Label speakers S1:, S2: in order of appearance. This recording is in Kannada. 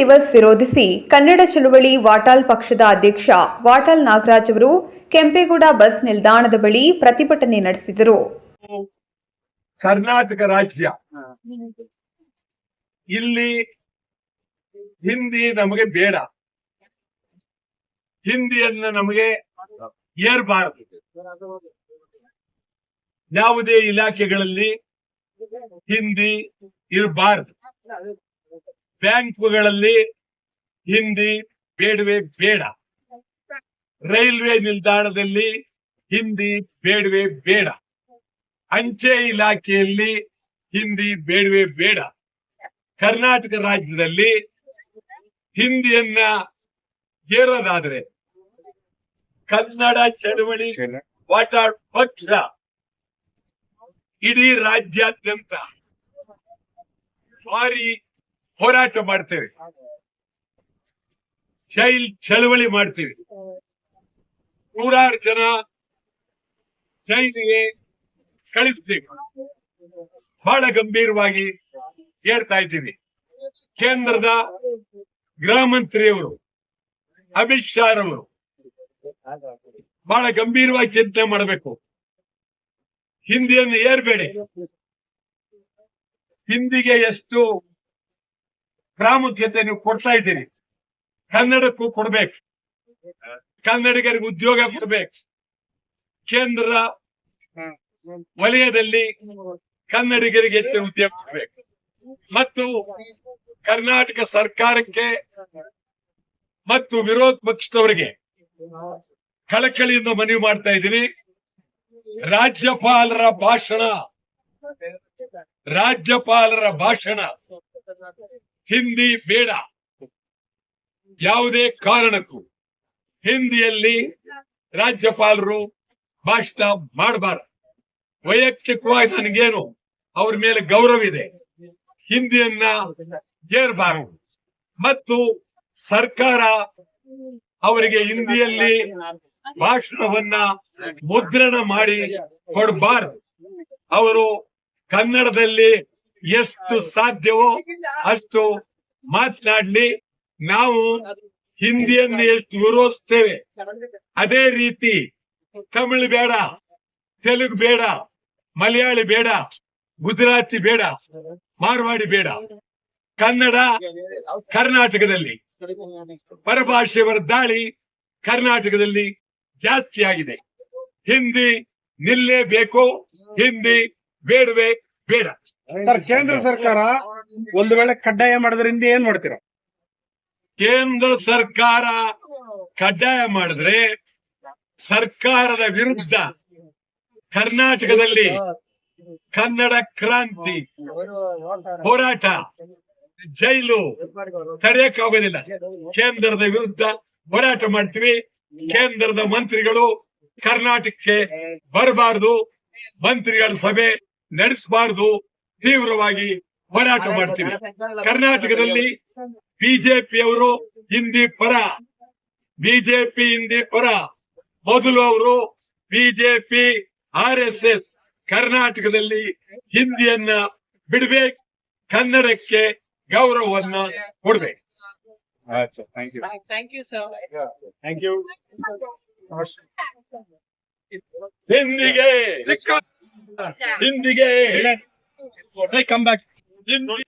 S1: ದಿವಸ್ ವಿರೋಧಿಸಿ ಕನ್ನಡ ಚಳುವಳಿ ವಾಟಾಳ್ ಪಕ್ಷದ ಅಧ್ಯಕ್ಷ ವಾಟಾಳ್ ನಾಗರಾಜ್ ಅವರು ಕೆಂಪೇಗೌಡ ಬಸ್ ನಿಲ್ದಾಣದ ಬಳಿ ಪ್ರತಿಭಟನೆ ನಡೆಸಿದರು.
S2: ಕರ್ನಾಟಕ ರಾಜ್ಯ. ಇಲ್ಲಿ ಹಿಂದಿ ನಮಗೆ ಬೇಡ. ಹಿಂದಿಯನ್ನ ನಮಗೆ ಏರ್ಬಾರದು. ಯಾವುದೇ ಇಲಾಖೆಗಳಲ್ಲಿ ಹಿಂದಿ ಇರಬಾರದು. ಬ್ಯಾಂಕುಗಳಲ್ಲಿ ಹಿಂದಿ ಬೇಡವೇ ಬೇಡ. ರೈಲ್ವೆ ನಿಲ್ದಾಣದಲ್ಲಿ ಹಿಂದಿ ಬೇಡವೇ ಬೇಡ. ಅಂಚೆ ಇಲಾಖೆಯಲ್ಲಿ ಹಿಂದಿ ಬೇಡವೇ ಬೇಡ. ಕರ್ನಾಟಕ ರಾಜ್ಯದಲ್ಲಿ ಹಿಂದಿಯನ್ನ ಏರೋದಾದ್ರೆ ಕನ್ನಡ ಚಳವಳಿ ಆರ್ ಪಕ್ಷ. ಇಡೀ ರಾಜ್ಯಾದ್ಯಂತ ಭಾರಿ ಹೋರಾಟ ಮಾಡ್ತೇವೆ. ಶೈಲ್ ಚಳವಳಿ ಮಾಡ್ತೀವಿ. ನೂರಾರು ಜನ ಶೈಲಿಗೆ ಕಳಿಸ್ತೀವಿ. ಬಹಳ ಗಂಭೀರವಾಗಿ ಹೇಳ್ತಾ ಇದ್ದೀವಿ. ಕೇಂದ್ರದ ಗೃಹ ಮಂತ್ರಿಯವರು ಅಮಿತ್ ಶಾ ರವರು ಬಹಳ ಗಂಭೀರವಾಗಿ ಚಿಂತನೆ ಮಾಡಬೇಕು. ಹಿಂದಿಯನ್ನು ಏರ್ಬೇಡಿ. ಹಿಂದಿಗೆ ಎಷ್ಟು ಪ್ರಾಮುಖ್ಯತೆ ನೀವು ಕೊಡ್ತಾ ಇದ್ದೀರಿ. ಕನ್ನಡಕ್ಕೂ ಕೊಡ್ಬೇಕು. ಕನ್ನಡಿಗರಿಗೆ ಉದ್ಯೋಗ ಕೊಡ್ಬೇಕು. ಕೇಂದ್ರ ವಲಯದಲ್ಲಿ ಕನ್ನಡಿಗರಿಗೆ ಹೆಚ್ಚಿನ ಉದ್ಯೋಗ ಕೊಡ್ಬೇಕು. ಮತ್ತು ಕರ್ನಾಟಕ ಸರ್ಕಾರಕ್ಕೆ ಮತ್ತು ವಿರೋಧ ಪಕ್ಷದವರಿಗೆ ಕಳಕಳಿಯಿಂದ ಮನವಿ ಮಾಡ್ತಾ ಇದ್ದೀನಿ. ರಾಜ್ಯಪಾಲರ ಭಾಷಣ. ರಾಜ್ಯಪಾಲರ ಭಾಷಣ. ಹಿಂದಿ ಬೇಡ. ಯಾವುದೇ ಕಾರಣಕ್ಕೂ ಹಿಂದಿಯಲ್ಲಿ ರಾಜ್ಯಪಾಲರು ಭಾಷಣ ಮಾಡಬಾರ. ವೈಯಕ್ತಿಕವಾಗಿ ನನಗೇನು, ಅವ್ರ ಮೇಲೆ ಗೌರವ ಇದೆ. ಹಿಂದಿಯನ್ನ ಏರ್ಬಾರದು. ಮತ್ತು ಸರ್ಕಾರ ಅವರಿಗೆ ಹಿಂದಿಯಲ್ಲಿ ಭಾಷಣವನ್ನ ಮುದ್ರಣ ಮಾಡಿ ಕೊಡಬಾರದು. ಅವರು ಕನ್ನಡದಲ್ಲಿ ಎಷ್ಟು ಸಾಧ್ಯವೋ ಅಷ್ಟು ಮಾತನಾಡಲಿ ನಾವು ಹಿಂದಿಯನ್ನು ಎಷ್ಟು ವಿರೋಧಿಸ್ತೇವೆ? ಅದೇ ರೀತಿ ತಮಿಳು ಬೇಡ ತೆಲುಗು ಬೇಡ ಮಲಯಾಳಿ ಬೇಡ ಗುಜರಾತಿ ಬೇಡ ಮಾರ್ವಾಡಿ ಬೇಡ. ಕನ್ನಡ ಕರ್ನಾಟಕದಲ್ಲಿ ಪರಭಾಷೆಯವರ ದಾಳಿ ಕರ್ನಾಟಕದಲ್ಲಿ ಜಾಸ್ತಿ ಆಗಿದೆ ಹಿಂದಿ ನಿಲ್ಲೇಬೇಕು ಹಿಂದಿ ಬೇಡವೇ. ಬೇಡ.
S3: ಸರ್ ಕೇಂದ್ರ ಸರ್ಕಾರ ಒಂದು ವೇಳೆ ಕಡ್ಡಾಯ ಮಾಡಿದ್ರಿಂದ ಏನ್ ಮಾಡ್ತೀರಾ?
S2: ಕೇಂದ್ರ ಸರ್ಕಾರ ಕಡ್ಡಾಯ ಮಾಡಿದ್ರೆ ಸರ್ಕಾರದ ವಿರುದ್ಧ ಕರ್ನಾಟಕದಲ್ಲಿ ಕನ್ನಡ ಕ್ರಾಂತಿ ಹೋರಾಟ ಜೈಲು ತಡೆಯಕ್ಕಾಗೋದಿಲ್ಲ ಕೇಂದ್ರದ ವಿರುದ್ಧ ಹೋರಾಟ ಮಾಡ್ತೀವಿ. ಕೇಂದ್ರದ ಮಂತ್ರಿಗಳು ಕರ್ನಾಟಕಕ್ಕೆ ಬರಬಾರದು. ಮಂತ್ರಿಗಳ ಸಭೆ ನಡೆಸಬಾರದು ತೀವ್ರವಾಗಿ ಹೋರಾಟ ಮಾಡ್ತೀವಿ. ಕರ್ನಾಟಕದಲ್ಲಿ ಬಿಜೆಪಿಯವರು ಹಿಂದಿ ಪರ. ಬಿಜೆಪಿ ಹಿಂದಿ ಪರ. ಮೊದಲು ಅವರು ಬಿಜೆಪಿ ಆರ್ ಎಸ್ ಎಸ್ ಕರ್ನಾಟಕದಲ್ಲಿ ಹಿಂದಿಯನ್ನ ಬಿಡ್ಬೇಕು ಕನ್ನಡಕ್ಕೆ ಗೌರವವನ್ನ ಕೊಡ್ಬೇಕು.
S3: Thank you
S4: thank you sir
S3: thank you
S2: ಹಿಂದಿಗೆ ಹಿಂದಿಗೆ
S3: ಕಮ್ ಬ್ಯಾಕ್
S2: ಹಿಂದಿ